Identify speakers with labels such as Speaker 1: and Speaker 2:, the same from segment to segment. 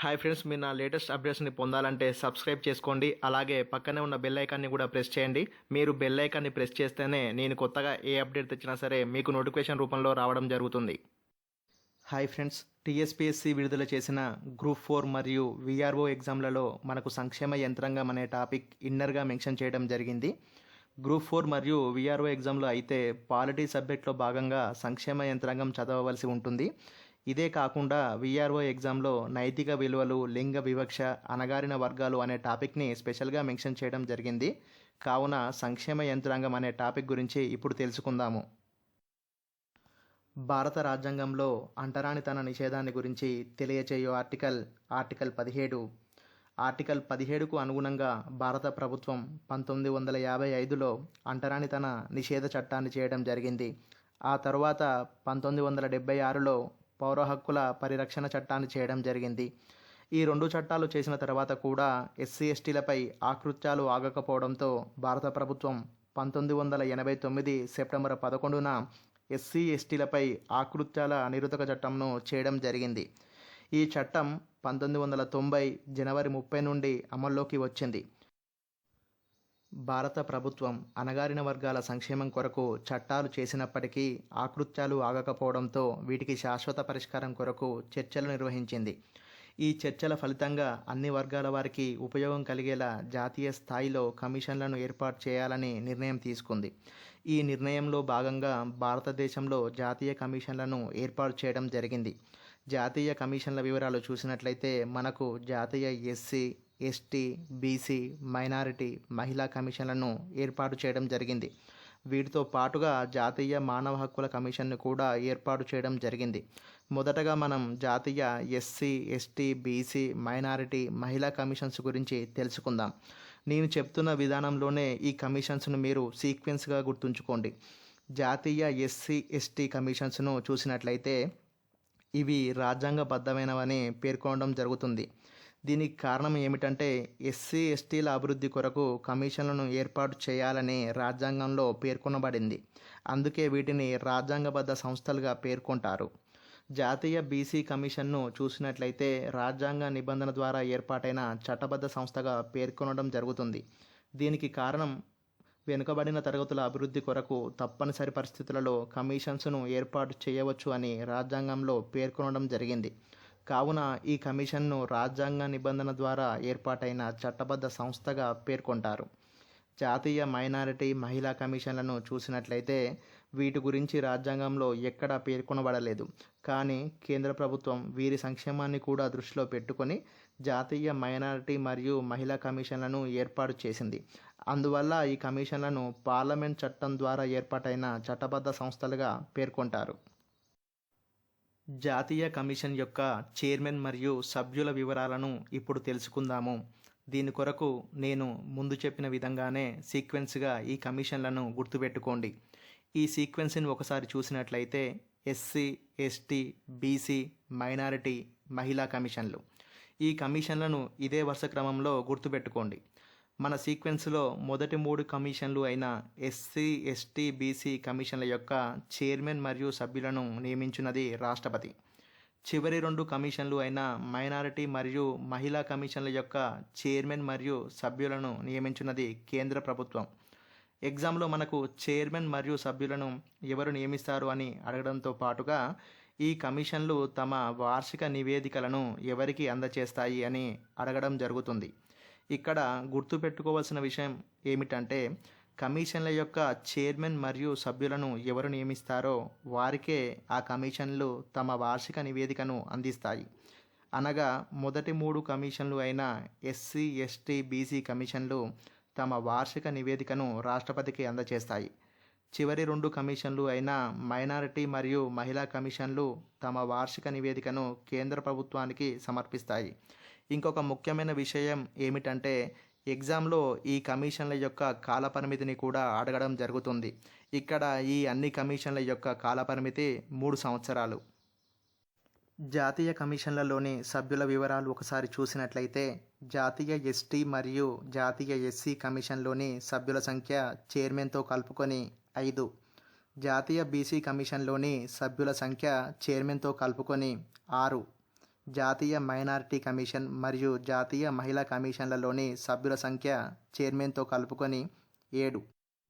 Speaker 1: Hi friends మీరు నా latest అప్డేట్స్ని పొందాలంటే సబ్స్క్రైబ్ చేసుకోండి. అలాగే పక్కనే ఉన్న బెల్ ఐకాన్ని కూడా ప్రెస్ చేయండి. మీరు బెల్ ఐకాన్ని ప్రెస్ చేస్తేనే నేను కొత్తగా ఏ అప్డేట్ తెచ్చినా సరే మీకు నోటిఫికేషన్ రూపంలో రావడం జరుగుతుంది. హాయ్ ఫ్రెండ్స్ టీఎస్పీఎస్సీ విడుదల చేసిన గ్రూప్ ఫోర్ మరియు విఆర్ఓ ఎగ్జామ్లలో మనకు సంక్షేమ యంత్రాంగం అనే టాపిక్ ఇన్నర్గా మెన్షన్ చేయడం జరిగింది. గ్రూప్ ఫోర్ మరియు విఆర్ఓ ఎగ్జామ్లో అయితే పాలిటీ సబ్జెక్ట్లో భాగంగా సంక్షేమ యంత్రాంగం చదవవలసి ఉంటుంది. ఇదే కాకుండా విఆర్ఓ ఎగ్జామ్లో నైతిక విలువలు లింగ వివక్ష అణగారిన వర్గాలు అనే టాపిక్ని స్పెషల్గా మెన్షన్ చేయడం జరిగింది. కావున సంక్షేమ యంత్రాంగం అనే టాపిక్ గురించి ఇప్పుడు తెలుసుకుందాము. భారత రాజ్యాంగంలో అంటరానితన నిషేధాన్ని గురించి తెలియచేయు ఆర్టికల్ ఆర్టికల్ పదిహేడు. ఆర్టికల్ పదిహేడుకు అనుగుణంగా భారత ప్రభుత్వం పంతొమ్మిది వందల యాభై ఐదులో అంటరానితన నిషేధ చట్టాన్ని చేయడం జరిగింది. ఆ తరువాత పంతొమ్మిది వందల డెబ్బై ఆరులో పౌర హక్కుల పరిరక్షణ చట్టాన్ని చేయడం జరిగింది. ఈ రెండు చట్టాలు చేసిన తర్వాత కూడా ఎస్సీ ఎస్టీలపై ఆకృత్యాలు ఆగకపోవడంతో భారత ప్రభుత్వం పంతొమ్మిది వందల ఎనభై తొమ్మిది సెప్టెంబర్ పదకొండున ఎస్సీ ఎస్టీలపై ఆకృత్యాల నిరోధక చట్టంను చేయడం జరిగింది. ఈ చట్టం పంతొమ్మిది వందల తొంభై జనవరి ముప్పై నుండి అమల్లోకి వచ్చింది. భారత ప్రభుత్వం అణగారిన వర్గాల సంక్షేమం కొరకు చట్టాలు చేసినప్పటికీ ఆకృత్యాలు ఆగకపోవడంతో వీటికి శాశ్వత పరిష్కారం కొరకు చర్చలు నిర్వహించింది. ఈ చర్చల ఫలితంగా అన్ని వర్గాల వారికి ఉపయోగం కలిగేలా జాతీయ స్థాయిలో కమిషన్లను ఏర్పాటు చేయాలని నిర్ణయం తీసుకుంది. ఈ నిర్ణయంలో భాగంగా భారతదేశంలో జాతీయ కమిషన్లను ఏర్పాటు చేయడం జరిగింది. జాతీయ కమిషన్ల వివరాలు చూసినట్లయితే మనకు జాతీయ ఎస్సీ ఎస్టీ బీసీ మైనారిటీ మహిళా కమిషన్లను ఏర్పాటు చేయడం జరిగింది. వీటితో పాటుగా జాతీయ మానవ హక్కుల కమిషన్ను కూడా ఏర్పాటు చేయడం జరిగింది. మొదటగా మనం జాతీయ ఎస్సీ ఎస్టీ బీసీ మైనారిటీ మహిళా కమిషన్స్ గురించి తెలుసుకుందాం. నేను చెప్తున్న విధానంలోనే ఈ కమిషన్స్ను మీరు సీక్వెన్స్గా గుర్తుంచుకోండి. జాతీయ ఎస్సీ ఎస్టీ కమిషన్స్ను చూసినట్లయితే ఇవి రాజ్యాంగబద్ధమైనవని పేర్కొనడం జరుగుతుంది. దీనికి కారణం ఏమిటంటే ఎస్సీ ఎస్టీల అభివృద్ధి కొరకు కమిషన్లను ఏర్పాటు చేయాలని రాజ్యాంగంలో పేర్కొనబడింది. అందుకే వీటిని రాజ్యాంగబద్ధ సంస్థలుగా పేర్కొంటారు. జాతీయ బీసీ కమిషన్ను చూసినట్లయితే రాజ్యాంగ నిబంధన ద్వారా ఏర్పాటైన చట్టబద్ధ సంస్థగా పేర్కొనడం జరుగుతుంది. దీనికి కారణం వెనుకబడిన తరగతుల అభివృద్ధి కొరకు తప్పనిసరి పరిస్థితులలో కమిషన్స్ను ఏర్పాటు చేయవచ్చు అని రాజ్యాంగంలో పేర్కొనడం జరిగింది. కావున ఈ కమిషన్ను రాజ్యాంగ నిబంధన ద్వారా ఏర్పాటైన చట్టబద్ధ సంస్థగా పేర్కొంటారు. జాతీయ మైనారిటీ మహిళా కమిషన్లను చూసినట్లయితే వీటి గురించి రాజ్యాంగంలో ఎక్కడా పేర్కొనబడలేదు. కానీ కేంద్ర ప్రభుత్వం వీరి సంక్షేమాన్ని కూడా దృష్టిలో పెట్టుకొని జాతీయ మైనారిటీ మరియు మహిళా కమిషన్లను ఏర్పాటు చేసింది. అందువల్ల ఈ కమిషన్లను పార్లమెంట్ చట్టం ద్వారా ఏర్పాటైన చట్టబద్ధ సంస్థలుగా పేర్కొంటారు. జాతీయ కమిషన్ యొక్క చైర్మన్ మరియు సభ్యుల వివరాలను ఇప్పుడు తెలుసుకుందాము. దీని కొరకు నేను ముందు చెప్పిన విధంగానే సీక్వెన్స్గా ఈ కమిషన్లను గుర్తుపెట్టుకోండి. ఈ సీక్వెన్స్ని ఒకసారి చూసినట్లయితే ఎస్సీ ఎస్టీ బీసీ మైనారిటీ మహిళా కమిషన్లు. ఈ కమిషన్లను ఇదే వరుస క్రమంలో గుర్తుపెట్టుకోండి. మన సీక్వెన్స్లో మొదటి మూడు కమిషన్లు అయిన ఎస్సీ ఎస్టీ బీసీ కమిషన్ల యొక్క చైర్మన్ మరియు సభ్యులను నియమించినది రాష్ట్రపతి. చివరి రెండు కమిషన్లు అయిన మైనారిటీ మరియు మహిళా కమిషన్ల యొక్క చైర్మన్ మరియు సభ్యులను నియమించినది కేంద్ర ప్రభుత్వం. ఎగ్జామ్లో మనకు చైర్మన్ మరియు సభ్యులను ఎవరు నియమిస్తారు అని అడగడంతో పాటుగా ఈ కమిషన్లు తమ వార్షిక నివేదికలను ఎవరికి అందచేస్తాయి అని అడగడం జరుగుతుంది. ఇక్కడ గుర్తుపెట్టుకోవాల్సిన విషయం ఏమిటంటే కమిషన్ల యొక్క చైర్మన్ మరియు సభ్యులను ఎవరు నియమిస్తారో వారికే ఆ కమిషన్లు తమ వార్షిక నివేదికను అందిస్తాయి. అనగా మొదటి మూడు కమిషన్లు అయిన ఎస్సీ ఎస్టీ బీసీ కమిషన్లు తమ వార్షిక నివేదికను రాష్ట్రపతికి అందజేస్తాయి చివరి రెండు కమిషన్లు అయిన మైనారిటీ మరియు మహిళా కమిషన్లు తమ వార్షిక నివేదికను కేంద్ర ప్రభుత్వానికి సమర్పిస్తాయి. ఇంకొక ముఖ్యమైన విషయం ఏమిటంటే ఎగ్జామ్లో ఈ కమిషన్ల యొక్క కాలపరిమితిని కూడా అడగడం జరుగుతుంది. ఇక్కడ ఈ అన్ని కమిషన్ల యొక్క కాలపరిమితి మూడు సంవత్సరాలు. జాతీయ కమిషన్లలోని సభ్యుల వివరాలు ఒకసారి చూసినట్లయితే జాతీయ ఎస్టీ మరియు జాతీయ ఎస్సీ కమిషన్లోని సభ్యుల సంఖ్య చైర్మన్తో కలుపుకొని ఐదు. జాతీయ బీసీ కమిషన్లోని సభ్యుల సంఖ్య చైర్మన్తో కలుపుకొని ఆరు. జాతీయ మైనారిటీ కమిషన్ మరియు జాతీయ మహిళా కమిషన్లలోని సభ్యుల సంఖ్య చైర్మన్తో కలుపుకొని ఏడు.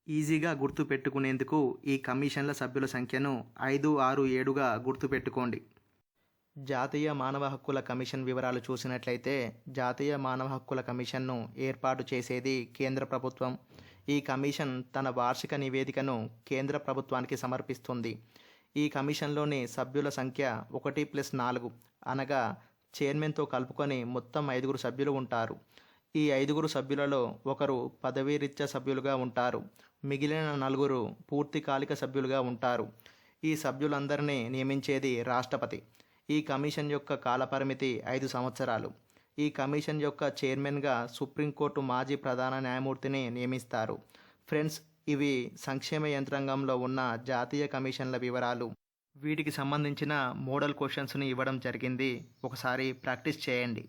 Speaker 1: ఈజీగా గుర్తుపెట్టుకునేందుకు ఈ కమిషన్ల సభ్యుల సంఖ్యను ఐదు ఆరు ఏడుగా గుర్తుపెట్టుకోండి జాతీయ మానవ హక్కుల కమిషన్ వివరాలు చూసినట్లయితే జాతీయ మానవ హక్కుల కమిషన్ను ఏర్పాటు చేసేది కేంద్ర ప్రభుత్వం. ఈ కమిషన్ తన వార్షిక నివేదికను కేంద్ర ప్రభుత్వానికి సమర్పిస్తుంది. ఈ కమిషన్లోని సభ్యుల సంఖ్య ఒకటి ప్లస్ నాలుగు అనగా చైర్మన్తో కలుపుకొని మొత్తం ఐదుగురు సభ్యులు ఉంటారు. ఈ ఐదుగురు సభ్యులలో ఒకరు పదవీరీత్యా సభ్యులుగా ఉంటారు. మిగిలిన నలుగురు పూర్తికాలిక సభ్యులుగా ఉంటారు. ఈ సభ్యులందరినీ నియమించేది రాష్ట్రపతి. ఈ కమిషన్ యొక్క కాలపరిమితి ఐదు సంవత్సరాలు. ఈ కమిషన్ యొక్క చైర్మన్గా సుప్రీంకోర్టు మాజీ ప్రధాన న్యాయమూర్తిని నియమిస్తారు. ఫ్రెండ్స్ ఇవి సంక్షేమ యంత్రాంగంలో ఉన్న జాతీయ కమిషన్ల వివరాలు. వీటికి సంబంధించిన మోడల్ క్వశ్చన్స్ని ఇవ్వడం జరిగింది. ఒకసారి ప్రాక్టీస్ చేయండి.